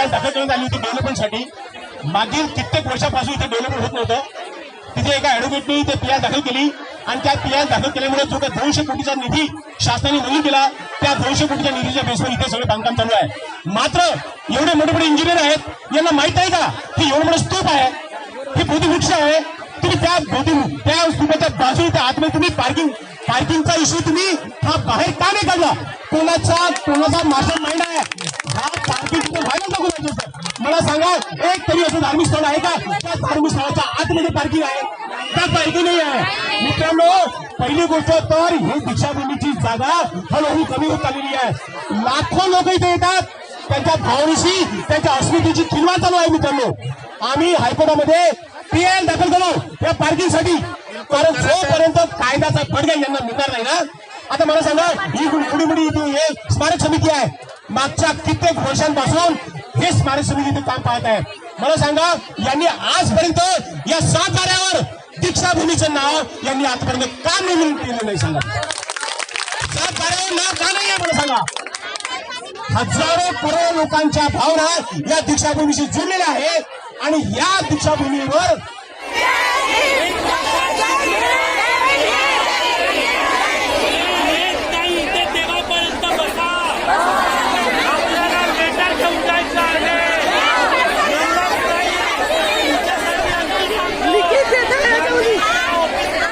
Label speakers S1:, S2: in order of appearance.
S1: आज दाखल करण्यात आली होती डेव्हलपमेंटसाठी. मागील कित्येक वर्षापासून इथे डेव्हलपमेंट होत नव्हतं. तिथे एका ऍडव्होकेटनी ते पी दाखल केली आणि त्या पी दाखल केल्यामुळे जो काही दोनशे कोटीचा निधी शासनाने मंजूर केला त्या दोनशे कोटीच्या निधीच्या बेसवर इथे सगळं बांधकाम चालू आहे. मात्र एवढे मोठे मोठे इंजिनियर आहेत यांना माहीत आहे का? की एवढं मोठं स्तूप आहे. हे बोधीवृक्ष आहे. तुम्ही त्या बोधी त्या स्तूपाच्या बाजू त्या आतमध्ये तुम्ही पार्किंग पार्किंगचा इश्यू तुम्ही हा बाहेर का नाही काढला? कोणाचा कोणाचा मास्टर माइंड आहे? हा पार्किंग मला सांगा एक तरी असं धार्मिक स्थळ आहे का? त्या धार्मिक स्थळाच्या आतमध्ये पार्किंग आहे. त्या पार्किंग नाही आहे. मित्रांनो पहिली गोष्ट तर ही दीक्षाभूमीची जागा हळूहळू कमी होत आलेली आहे. लाखो लोक इथे येतात. त्यांच्या भावनेशी त्यांच्या अस्मितेची खिलवाड चालू आहे मित्रांनो. आम्ही हायकोर्टामध्ये पीएल दाखल करू. या पार्किंगसाठी कारण जोपर्यंत कायद्याचा फडका यांना मिळणार नाही ना आता मला सांगा ही एवढी मोठी हे स्मारक समिती आहे. मागच्या कित्येक वर्षांपासून हे स्मारक समिती इथे काम पाहत आहे. मला सांगा यांनी आजपर्यंत या सात दीक्षाभूमीचं नाव यांनी आजपर्यंत का नोंदणी केलं नाही सांगा? सात नाव का नाही आहे मला सांगा? हजारो करोड लोकांच्या भावना या दीक्षाभूमीशी जुळलेल्या आहेत आणि या दीक्षाभूमीवर